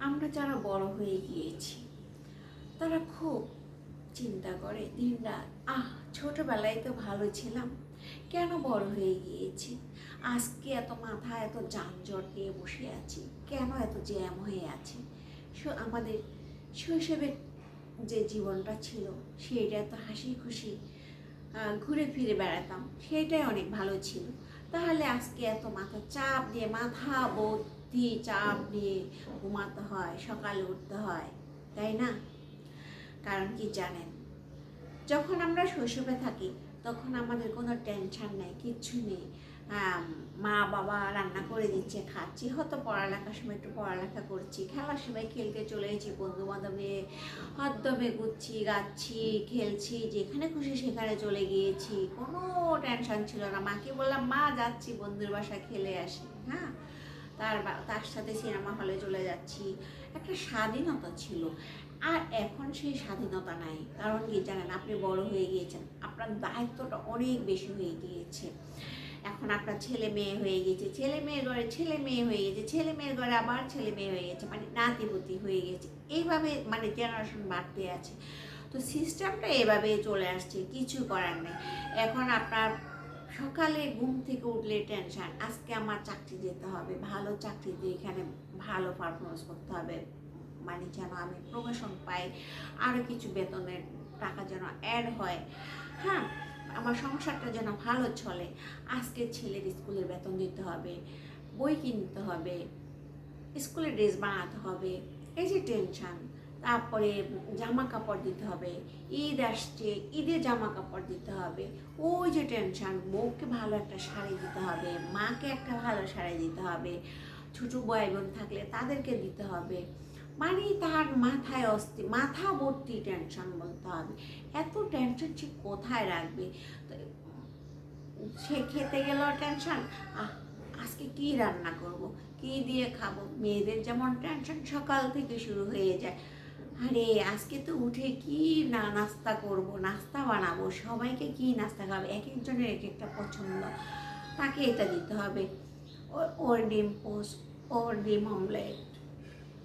আমরা যারা বড় হয়ে গিয়েছি, তারা খুব চিন্তা করে, দিন রাত, আহ, ছোটবেলায় তো ভালো ছিলাম, কেন বড় হয়ে গিয়েছি? আজকে এত মাথা, এত যানজট নিয়ে বসে আছি, কেন এত জ্যাম হয়ে আছে? আমাদের শৈশবের যে জীবনটা ছিল, সেইটা তো হাসি খুশি ঘুরে ফিরে বেড়াতাম, সেইটাই অনেক ভালো ছিল। তাহলে আজকে এত মাথা চাপ দিয়ে মাথা ভর্তি চাপ দিয়ে ঘুমাতে হয়, সকালে উঠতে হয়, তাই না? কারণ কি জানেন? যখন আমরা শৈশবে থাকি, তখন আমাদের কোনো টেনশন নেই, কিচ্ছু নেই। মা বাবা রান্না করে দিচ্ছে, খাচ্ছি। হয়তো পড়ালেখার সময় একটু পড়ালেখা করছি, খেলার সময় খেলতে চলে এসেছি বন্ধু বান্ধবে হদ্দমে ঘুরছি, গাচ্ছি, খেলছি, যেখানে খুশি সেখানে চলে গিয়েছি। কোনো টেনশন ছিল না। মাকে বললাম, মা, যাচ্ছি, বন্ধুর বাসায় খেলে আসি। হ্যাঁ? তার তার সাথে সিনেমা হলে চলে যাচ্ছি। একটা স্বাধীনতা ছিল। আর এখন সেই স্বাধীনতা নাই। কারণ কি জানেন, আপনি বড় হয়ে গিয়েছেন। আপনার দায়িত্বটা অনেক বেশি হয়ে গিয়েছে। এখন আপনার ছেলে মেয়ে হয়ে গেছে ছেলে মেয়ের ঘরে ছেলে মেয়ে হয়ে গেছে ছেলে মেয়ের ঘরে আবার ছেলে মেয়ে হয়ে গেছে মানে নাতিপুতি হয়ে গেছে এইভাবে মানে জেনারেশন বাড়তে আছে। তো সিস্টেমটা এভাবে চলে আসছে। কিছু করার নেই। এখন আপনার সকালে ঘুম থেকে উঠলে টেনশান আজকে আমার চাকরি যেতে হবে, ভালো চাকরিতে এখানে ভালো পারফরমেন্স করতে হবে। মানে যেন আমি প্রমোশন পাই আরও কিছু বেতনের টাকা যেন অ্যাড হয়। হ্যাঁ আমার সংসারটা যেন ভালো চলে। আজকে ছেলের স্কুলের বেতন দিতে হবে, বই কিনতে হবে, স্কুলের ড্রেস বানাতে হবে, এই যে টেনশন তারপরে জামা কাপড় দিতে হবে, ঈদ আসছে, ঈদে জামা কাপড় দিতে হবে। ওই যে টেনশন বউকে ভালো একটা শাড়ি দিতে হবে, মাকে একটা ভালো শাড়ি দিতে হবে, ছোটো বয় বোন থাকলে তাদেরকে দিতে হবে। মানে তার মাথায় অস্থি, মাথা ভর্তি টেনশন বলতে হবে। এত টেনশন ঠিক কোথায় রাখবে? সে খেতে গেলেও টেনশন আজকে কি রান্না করব? কি দিয়ে খাব? মেয়েদের যেমন টেনশন সকাল থেকে শুরু হয়ে যায়। আরে, আজকে তো উঠে কি না নাস্তা করব? নাস্তা বানাবো। সবাইকে কি নাস্তা খাবে? এক একজনের এক একটা পছন্দ। তাকে এটা দিতে হবে। ওর ডিম পোস্ট, ওর ডিম অমলেট,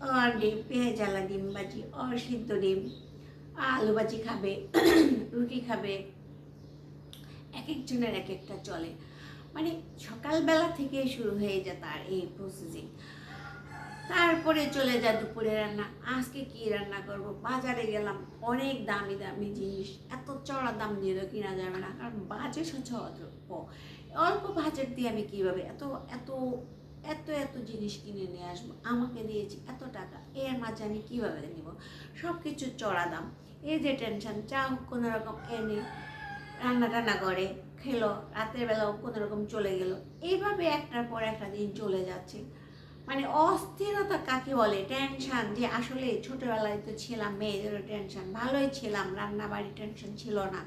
ওর ডিম পেঁয়াজালা ডিম বাজি, ওর সিদ্ধ ডিম, আলু ভাজি খাবে, রুটি খাবে। এক একজনের এক একটা চলে। মানে সকালবেলা থেকে শুরু হয়ে যায় তার এই প্রসেসিং তারপরে চলে যায় দুপুরে রান্না। আজকে কি রান্না করব? বাজারে গেলাম, অনেক দামি দামি জিনিস। এত চড়া দাম দিয়ে তো কিনা যাবে না, কারণ বাজেট হচ্ছে অল্প অল্প বাজেট দিয়ে আমি কীভাবে এত এত এত এত জিনিস কিনে নিয়ে আসব? আমাকে দিয়েছি এত টাকা, এর মাঝে আমি কীভাবে নিব? সব কিছু চড়া দাম। এই যে টেনশন, চা কোনো রকম এনে রান্না টান্না করে, খেলো, রাতের বেলাও কোনো রকম চলে গেল। এইভাবে একটার পর একটা দিন চলে যাচ্ছে। মানে অস্থিরতা কাকে বলে? টেনশন যে আসলে ছোটোবেলায় তো ছিলাম, মেয়েদেরও টেনশন ভালোই ছিলাম রান্না বাড়ির টেনশন ছিল না।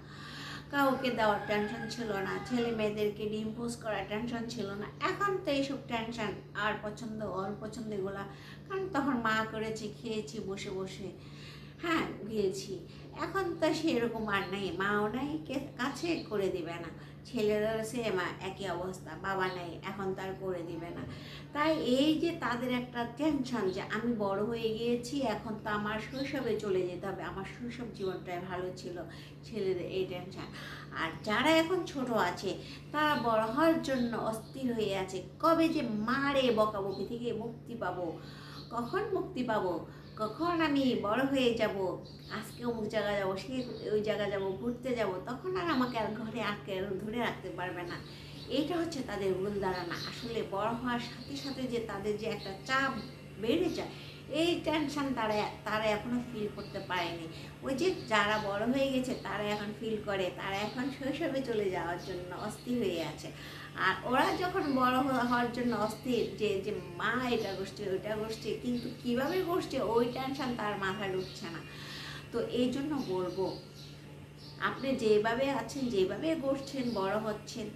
কাউকে দেওয়ার টেনশন ছিল না, ছেলে মেয়েদেরকে ডিম্পোজ করার টেনশন ছিল না। এখন তো এইসব টেনশন আর পছন্দ ওর পছন্দ এগুলা। কারণ তখন মা করেছি, খেয়েছি, বসে বসে। হ্যাঁ গিয়েছি। এখন তো সেরকম আর নেই, মাও নাই কাছে করে দিবে না। ছেলেদেরও সে মা, একই অবস্থা, বাবা নেই, এখন তার করে দিবে না। তাই এই যে তাদের একটা টেনশন যে আমি বড় হয়ে গিয়েছি, এখন তো আমার শৈশবে চলে যেতে হবে। আমার শৈশব জীবনটাই ভালো ছিল ছেলেদের এই টেনশন আর যারা এখন ছোট আছে, তারা বড় হওয়ার জন্য অস্থির হয়ে আছে। কবে যে মারে বকাবকি থেকে মুক্তি পাবো, কখন মুক্তি পাবো? কখন আমি বড় হয়ে যাব, আজকে অমুক জায়গায় যাব সে ওই জায়গায় যাব, ঘুরতে যাব, তখন আর আমাকে আর ঘরে আটকে ধরে রাখতে পারবে না। এইটা হচ্ছে তাদের ভুল ধারণা। আসলে বড় হওয়ার সাথে সাথে যে তাদের যে একটা চাপ বেড়ে যায় এই টেনশন তারা তারা এখনও ফিল করতে পারেনি। ওই যে যারা বড় হয়ে গেছে, তারা এখন ফিল করে, তারা এখন শৈশবে চলে যাওয়ার জন্য অস্থির হয়ে আছে। আর ওরা যখন বড় হওয়ার জন্য অস্থির, যে যে মা এটা করছে, ওইটা করছে, কিন্তু কীভাবে করছে, ওই টেনশন তার মাথায় ঢুকছে না। তো এই জন্য বলব, আপনি যেভাবে আছেন, যেভাবে করছেন, বড় হচ্ছেন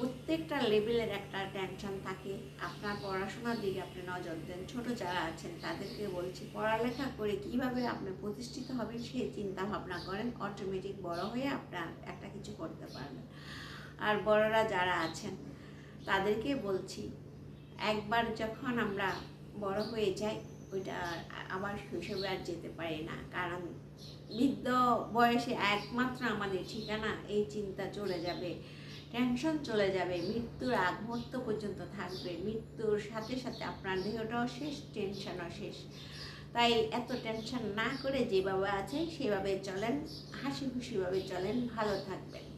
প্রত্যেকটা লেভেলের একটা টেনশন থাকে। আপনার পড়াশোনার দিকে আপনি নজর দেন। ছোট যারা আছেন, তাদেরকে বলছি, পড়ালেখা করে কীভাবে আপনি প্রতিষ্ঠিত হবেন, সেই চিন্তা ভাবনা করেন। অটোমেটিক বড় হয়ে আপনার একটা কিছু করতে পারবেন। আর বড়রা যারা আছেন, তাদেরকে বলছি, একবার যখন আমরা বড় হয়ে যাই, ওইটা আবার শৈশবে আর যেতে পারি না। কারণ বৃদ্ধ বয়সে একমাত্র আমাদের ঠিকানা, এই চিন্তা চলে যাবে। টেনশন চলে যাবে, মৃত্যুর আগ মুহূর্ত পর্যন্ত থাকবে, মৃত্যুর সাথে সাথে আপনার দেহটাও শেষ টেনশনও শেষ। তাই এত টেনশন না করে যেভাবে আছে সেভাবে চলেন হাসি খুশিভাবে চলেন, ভালো থাকবেন।